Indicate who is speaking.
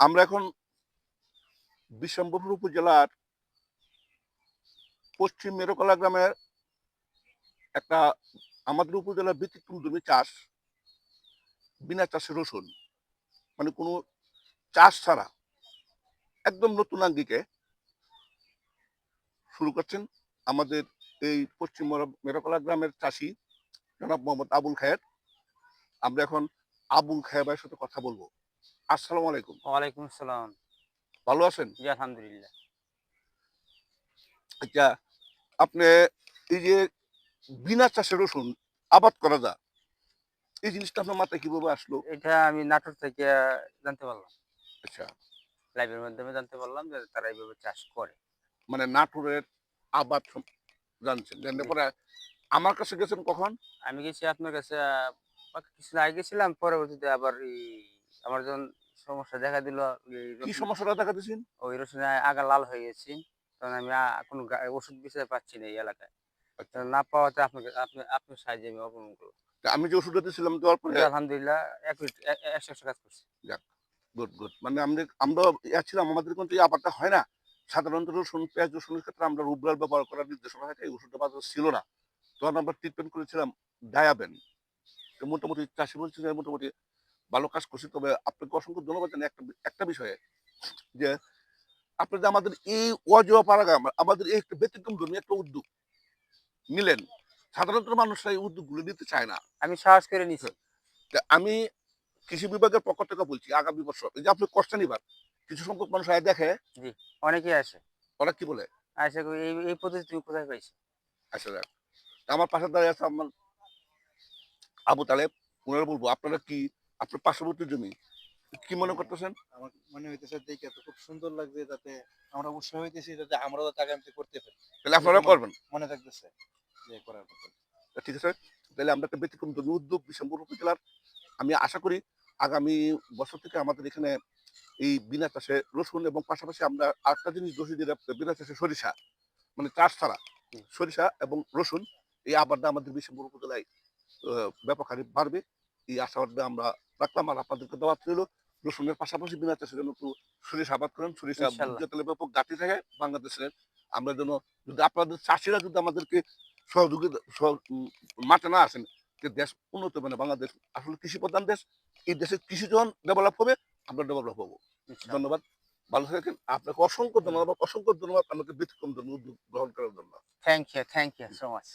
Speaker 1: আমরা এখন বিশ্বম্বরপুর উপজেলার পশ্চিম মেরকলা গ্রামের একটা আমাদের উপজেলার ব্যতিক্রম জমি চাষ বিনা চাষে রসুন। মানে কোনো চাষ ছাড়া একদম নতুন আঙ্গিকে শুরু করছেন আমাদের এই পশ্চিম মেরকলা গ্রামের চাষি জনাব মোহাম্মদ আবুল খায়ের। আমরা এখন আবুল খায়ের সাথে কথা বলব। আসসালামু আলাইকুম।
Speaker 2: ওয়ালাইকুম আসসালাম।
Speaker 1: ভালো আছেন?
Speaker 2: জি আলহামদুলিল্লাহ।
Speaker 1: আচ্ছা আপনি এই যে বিনা চাষে রসুন আবাদ করা যায় এই জিনিসটা আপনার মাথায় কীভাবে আসলো?
Speaker 2: এটা আমি নাটোর থেকে জানতে পারলাম।
Speaker 1: আচ্ছা।
Speaker 2: লাইভের মাধ্যমে জানতে পারলাম যে তারা এইভাবে চাষ করে।
Speaker 1: মানে নাটোরের আবাদ জানছেন। পরে আমার কাছে গেছেন কখন?
Speaker 2: আমি গেছি আপনার কাছে কিছুদিন আগে গেছিলাম পরবর্তীতে আবার এই আমার যখন সমস্যা দেখা দিল
Speaker 1: কি সমস্যাটা দেখা দিয়েছেন?
Speaker 2: ওই রসুনে আগা লাল হয়ে গেছি। তখন আমি কোনো ওষুধ বিষয়ে পাচ্ছি না এই এলাকায়।
Speaker 1: আচ্ছা।
Speaker 2: না পাওয়াতে আপনাকে আপনি আপনার সাহায্যে আমি অবলম্বন করলাম।
Speaker 1: তা আমি যে ওষুধটা দিয়েছিলাম দেওয়ার পরে
Speaker 2: আলহামদুলিল্লাহ একশো একশো কাজ করছি।
Speaker 1: গুড গুড মানে আমরা আমরা ছিলাম আমাদের কিন্তু এই আবারটা হয় না। সাধারণত রসুন পেঁয়াজ রসুনের ক্ষেত্রে আমরা রুবরাল ব্যবহার করার নির্দেশনা থাকে এই ওষুধটা বাজারে ছিল না। তখন আমরা ট্রিটমেন্ট করেছিলাম ডায়াবেন তো মোটামুটি চাষি বলছে যে মোটামুটি ভালো কাজ করছি তবে আপনাকে অসংখ্য ধন্যবাদ জানাই একটা একটা বিষয়ে যে আপনি যে আমাদের এই অজয় পাড়াগাম আমাদের এই একটা ব্যতিক্রম ধর্মী একটা উদ্যোগ নিলেন সাধারণত মানুষরা এই উদ্যোগগুলো নিতে চায় না।
Speaker 2: আমি সাহস করে নিছি।
Speaker 1: আমি কৃষি বিভাগের পক্ষ থেকে বলছি আগামী বছর এই যে আপনি কষ্ট নিবার কিছু সংখ্যক মানুষ আয় দেখে
Speaker 2: অনেকেই আসে।
Speaker 1: ওরা কি বলে?
Speaker 2: আসে এই এই পদ্ধতি তুমি কোথায় পাইছো
Speaker 1: আচ্ছা আমার পাশে দাঁড়িয়ে আছে আমার আবু তালেব ওনারা বলব আপনারা কি আপনার পার্শ্ববর্তী জমি কি মনে করতেছেন?
Speaker 3: আমার মনে হইতেছে দেখে তো খুব সুন্দর লাগছে যাতে আমরা উৎসাহ হইতেছি যাতে আমরাও আগামীতে করতে পারি।
Speaker 1: তাহলে আপনারা করবেন?
Speaker 3: মনে থাকতেছে যে করার
Speaker 1: তা ঠিক আছে তাহলে আমরা একটা ব্যতিক্রম জমি উদ্যোগ বিশ্বম্বর উপজেলার। আমি আশা করি আগামী বছর থেকে আমাদের এখানে এই বিনা চাষে রসুন এবং পাশাপাশি আমরা আরেকটা জিনিস দোষী দিয়ে বিনা চাষে সরিষা মানে চাষ ছাড়া সরিষা এবং রসুন এই আবারটা আমাদের বিশ্বম্বর উপজেলায় আহ, ব্যাপক হারে বাড়বে। এই আশাবাদে আমরা রাখলাম আর আপনাদেরকে দেওয়া ছিল রসুনের পাশাপাশি বিনা চাষের জন্য একটু সরিষা আবাদ করেন। সরিষা। ব্যাপক গাঁটি থাকে বাংলাদেশের। আমরা যেন যদি আপনাদের চাষিরা যদি আমাদেরকে সহযোগিতা মাঠে না আসেন যে দেশ উন্নত হবে না বাংলাদেশ আসলে কৃষি প্রধান দেশ এই দেশের কৃষি যখন ডেভেলপ হবে আমরা ডেভেলপ হব। ধন্যবাদ। ভালো থাকেন। আপনাকে অসংখ্য ধন্যবাদ। অসংখ্য ধন্যবাদ আমাকে ব্যতিক্রম উদ্যোগ গ্রহণ করার জন্য।
Speaker 2: Thank you, thank you so much.